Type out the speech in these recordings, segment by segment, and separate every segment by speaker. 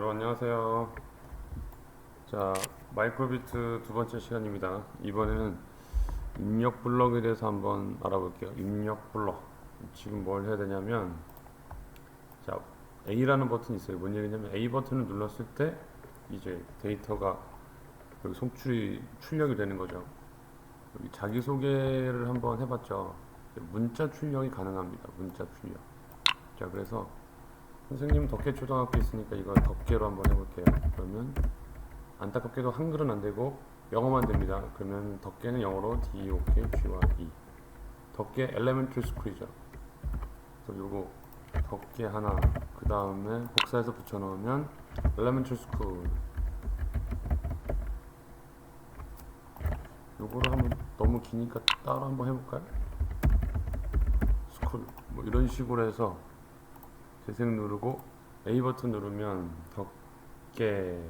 Speaker 1: 여러분 안녕하세요. 자 마이크로비트 두 번째 시간입니다. 이번에는 입력 블럭에 대해서 한번 알아볼게요. 입력 블럭. 지금 뭘 해야 되냐면 자 A라는 버튼이 있어요. 뭔 얘기냐면 A 버튼을 눌렀을 때 이제 데이터가 여기 송출이 출력이 되는 거죠. 여기 자기 소개를 한번 해봤죠. 문자 출력이 가능합니다. 문자 출력. 자 그래서 선생님 덕계 초등학교 있으니까 이거 덕계로 한번 해볼게요. 그러면 안타깝게도 한글은 안 되고 영어만 됩니다. 그러면 덕계는 영어로 D O K G Y E 덕계 Elementary School이죠. 그래서 요거 덕계 하나 그 다음에 복사해서 붙여놓으면 Elementary School 요거를 한번 너무 기니까 따로 한번 해볼까요? 스쿨 뭐 이런 식으로 해서 재생 누르고 A 버튼 누르면 덕계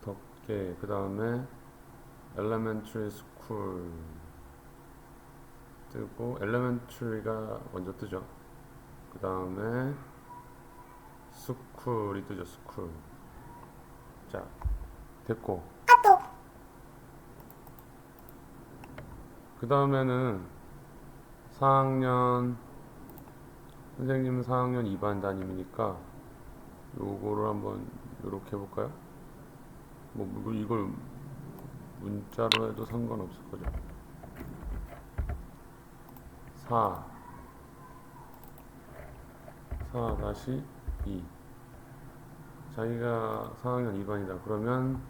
Speaker 1: 덕계 그 다음에 Elementary School 뜨고 Elementary가 먼저 뜨죠. 그 다음에 스쿨이 뜨죠 스쿨 자 됐고. 그 다음에는 4학년 선생님은 4학년 2반 담임이니까 요거를 한번 요렇게 해볼까요? 뭐뭐 이걸 문자로 해도 상관없을 거죠. 4 4 다시 2 자기가 4학년 2반이다. 그러면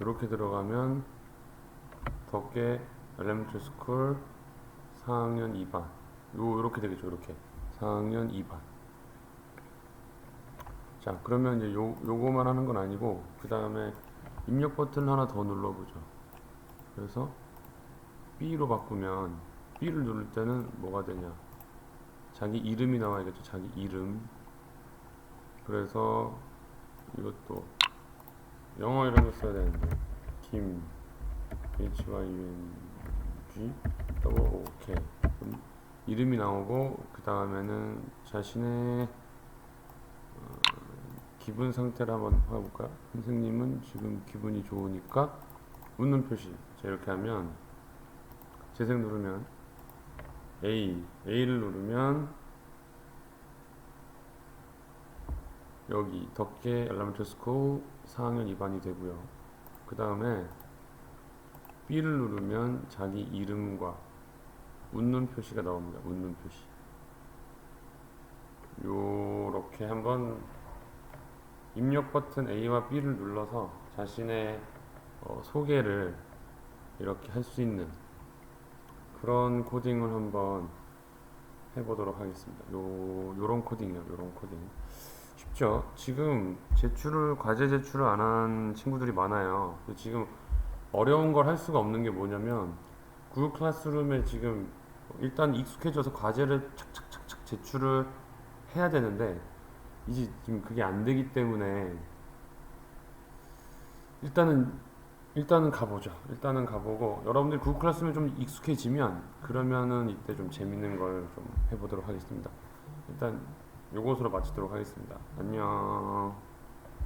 Speaker 1: 이렇게 들어가면 덕계 엘레멘트 스쿨 4학년 2반 요 요렇게 되겠죠 요렇게. 4학년 2반. 자 그러면 이제 요 요거만 하는 건 아니고 그 다음에 입력 버튼 하나 더 눌러보죠. 그래서 B로 바꾸면 B를 누를 때는 뭐가 되냐? 자기 이름이 나와야겠죠 자기 이름. 그래서 이것도 영어 이런 거 써야 되는데 김 H Y U N G 그럼 이름이 나오고 그 다음에는 자신의 어, 기분 상태를 한번 해볼까요? 선생님은 지금 기분이 좋으니까 웃는 표시 자 이렇게 하면 재생 누르면 A A를 누르면 여기 덕계 스쿨 4학년 2반이 되고요 그 다음에 B를 누르면 자기 이름과 웃는 표시가 나옵니다. 웃는 표시. 요렇게 한번 입력 버튼 A와 B를 눌러서 자신의 어, 소개를 이렇게 할 수 있는 그런 코딩을 한번 해보도록 하겠습니다. 요 요런 코딩이요. 요런 코딩. 쉽죠? 지금 제출을 과제 제출을 안 한 친구들이 많아요. 지금 어려운 걸 할 수가 없는 게 뭐냐면 구글 클래스룸에 지금 일단 익숙해져서 과제를 착착착착 제출을 해야 되는데 이제 지금 그게 안 되기 때문에 일단은 일단은 가보죠. 일단은 가보고 여러분들이 구글 클래스룸에 좀 익숙해지면 그러면은 이때 좀 재밌는 걸 좀 해보도록 하겠습니다. 일단 요것으로 마치도록 하겠습니다. 안녕.